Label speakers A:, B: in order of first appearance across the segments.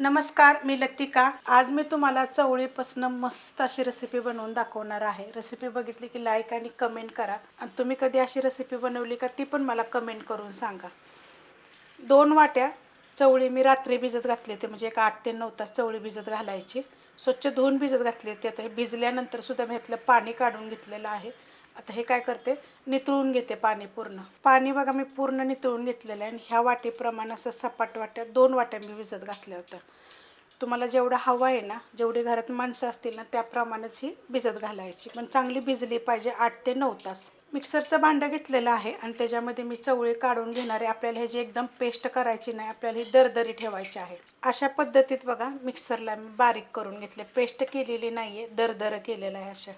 A: नमस्कार मी लतिका. आज मी तुम्हाला चवळीपासून मस्त अशी रेसिपी बनवून दाखवणार आहे. रेसिपी बघितली की लाईक आणि कमेंट करा. आणि तुम्ही कधी अशी रेसिपी बनवली का ती पण मला कमेंट करून सांगा. दोन वाट्या चवळी मी रात्री भिजत घातली होती. म्हणजे एक आठ ते नऊ तास चवळी भिजत घालायची. स्वच्छ धुवून भिजत घातली होती. आता हे भिजल्यानंतरसुद्धा मी ह्यातलं पाणी काढून घेतलेलं आहे. आता हे काय करते? नितळून घेते पाणी पूर्ण. पाणी बघा मी पूर्ण नितळून घेतलेलं आहे आणि ह्या वाटीप्रमाणे असं सपाट वाट्या दोन वाट्या मी भिजत घातल्या होत्या. तुम्हाला जेवढं हवं आहे ना जेवढी घरात माणसं असतील ना त्याप्रमाणेच ही भिजत घालायची. पण चांगली भिजली पाहिजे आठ ते नऊ तास. मिक्सरचं भांडं घेतलेलं आहे आणि त्याच्यामध्ये मी चवळी काढून घेणार आहे. आपल्याला ह्याची एकदम पेस्ट करायची नाही आपल्याला ही दरदरी ठेवायची आहे. अशा पद्धतीत बघा मिक्सरला मी बारीक करून घेतले. पेस्ट केलेली नाही आहे दरदरं केलेलं आहे अशा.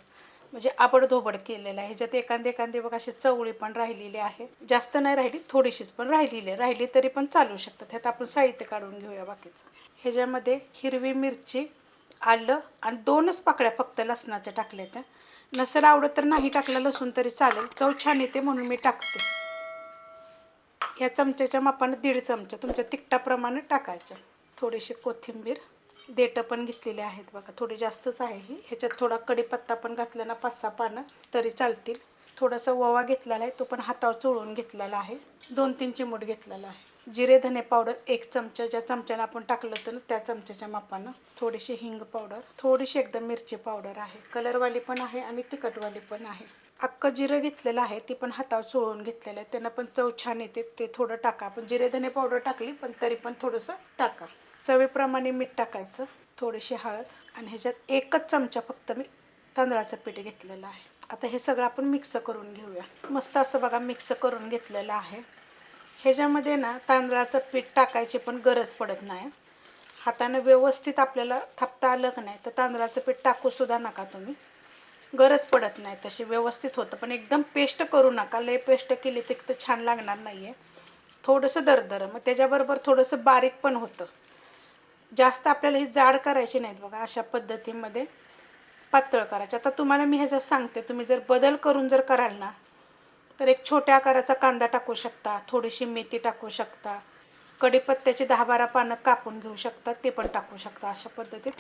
A: म्हणजे आबडधोबड केलेलं आहे. ह्याच्यात एखादे एखादे बघ अशी चवळी पण राहिलेली आहे. जास्त नाही राहिली थोडीशीच पण राहिलेली आहे. राहिली तरी पण चालू शकतात. ह्यात आपण साहित्य काढून घेऊया बाकीचं. ह्याच्यामध्ये हिरवी मिरची आलं आणि दोनच पाकळ्या फक्त लसणाच्या टाकल्या त्या. नसेल आवडत तर नाही टाकलं लसूण तरी चालेल. चव छान येते म्हणून मी टाकते. ह्या चमच्याच्या मापानं दीड चमचा तुमच्या तिखटाप्रमाणे टाकायच्या. थोडीशी कोथिंबीर देठं पण घेतलेले आहेत बघा. थोडी जास्तच आहे ही. ह्याच्यात थोडा कडीपत्ता पण घातला ना पाच सहा पानं तरी चालतील. थोडासा ओवा घेतलेला आहे तो पण हातावर चोळून घेतलेला आहे. दोन तीन चिमूट घेतलेला आहे. जिरे धने पावडर एक चमचा ज्या चमच्यानं आपण टाकलं होतं ना त्या चमच्याच्या मापानं. थोडीशी हिंग पावडर थोडीशी एकदम मिरची पावडर आहे. कलरवाली पण आहे आणि तिखटवाली पण आहे. अख्खं जिरं घेतलेलं आहे ती पण हातावर चोळून घेतलेलं आहे. त्यांना पण चव छान येते ते थोडं टाका. आपण जिरे धने पावडर टाकली पण तरी पण थोडंसं टाका. चवीप्रमाणे मीठ टाकायचं थोडीशी हळद आणि ह्याच्यात एकच चमचा फक्त मी तांदळाचं पीठ घेतलेलं आहे. आता हे सगळं आपण मिक्स करून घेऊया. मस्त असं बघा मिक्स करून घेतलेलं आहे. ह्याच्यामध्ये ना तांदळाचं पीठ टाकायची पण गरज पडत नाही. हातानं व्यवस्थित आपल्याला थापता आलं का नाही तर तांदळाचं पीठ टाकूसुद्धा नका तुम्ही. गरज पडत नाही तशी व्यवस्थित होतं. पण एकदम पेस्ट करू नका. लय पेस्ट केली तर तर छान लागणार नाही आहे थोडंसं दरदर. मग त्याच्याबरोबर थोडंसं बारीक पण होतं. जास्त आपल्याला ही जाड करायची नाहीत बघा अशा पद्धतीमध्ये पातळ करायचे. आता तुम्हाला मी ह्याच्यात सांगते तुम्ही जर बदल करून जर कराल ना तर एक छोट्या आकाराचा कांदा टाकू शकता थोडीशी मेथी टाकू शकता कढीपत्त्याची दहा बारा पानं कापून घेऊ शकता ते पण टाकू शकता. अशा पद्धतीत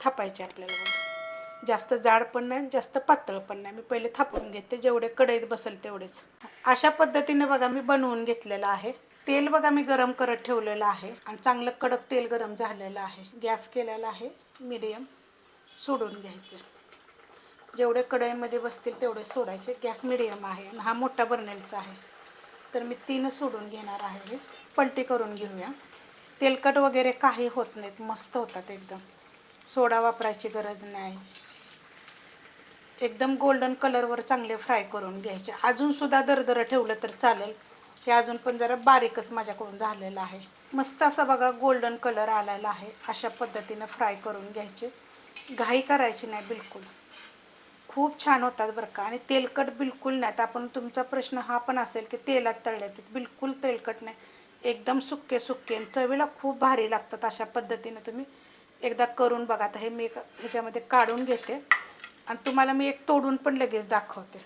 A: थापायचे आपल्याला बघा. जास्त जाड पण नाही जास्त पातळ पण नाही. मी पहिले थापून घेते जेवढे कढईत बसेल तेवढेच. अशा पद्धतीने बघा मी बनवून घेतलेलं आहे. तेल बघा मी गरम करत ठेवलेलं आहे आणि चांगलं कडक तेल गरम झालेलं आहे. गॅस केलेला आहे मिडियम सोडून घ्यायचं. जेवढे कढईमध्ये बसतील तेवढे सोडायचे. गॅस मिडियम आहे आणि हा मोठा बर्नेलचा आहे. तर मी तीन सोडून घेणार आहे हे. पलटी करून घेऊया. तेलकट वगैरे काही होत नाहीत. मस्त होतात एकदम. सोडा वापरायची गरज नाही. एकदम गोल्डन कलरवर चांगले फ्राय करून घ्यायचे. अजूनसुद्धा दरदरं ठेवलं तर चालेल. हे अजून पण जरा बारीकच माझ्याकडून झालेलं आहे. मस्त असा बघा गोल्डन कलर आलेला आहे. अशा पद्धतीनं फ्राय करून घ्यायचे. घाई करायची नाही बिलकुल. खूप छान होतात बरं का. आणि तेलकट बिलकुल नाही. तर आपण तुमचा प्रश्न हा पण असेल की तेलात तळल्यात बिलकुल तेलकट नाही. एकदम सुक्के सुक्के चवीला खूप भारी लागतात अशा पद्धतीनं तुम्ही एकदा करून बघा. आता हे मी एक ह्याच्यामध्ये काढून घेते. आणि तुम्हाला मी एक तोडून पण लगेच दाखवते.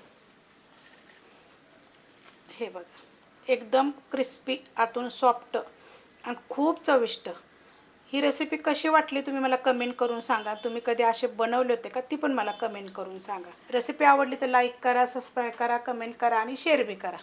A: हे बघा. एकदम क्रिस्पी आतून सॉफ्ट आणि खूप चविष्ट. ही रेसिपी कशी वाटली तुम्ही मला कमेंट करून सांगा. तुम्ही कधी असे बनवले होते का ती पण मला कमेंट करून सांगा. रेसिपी आवडली तर लाईक करा सबस्क्राईब करा कमेंट करा आणि शेअर बी करा.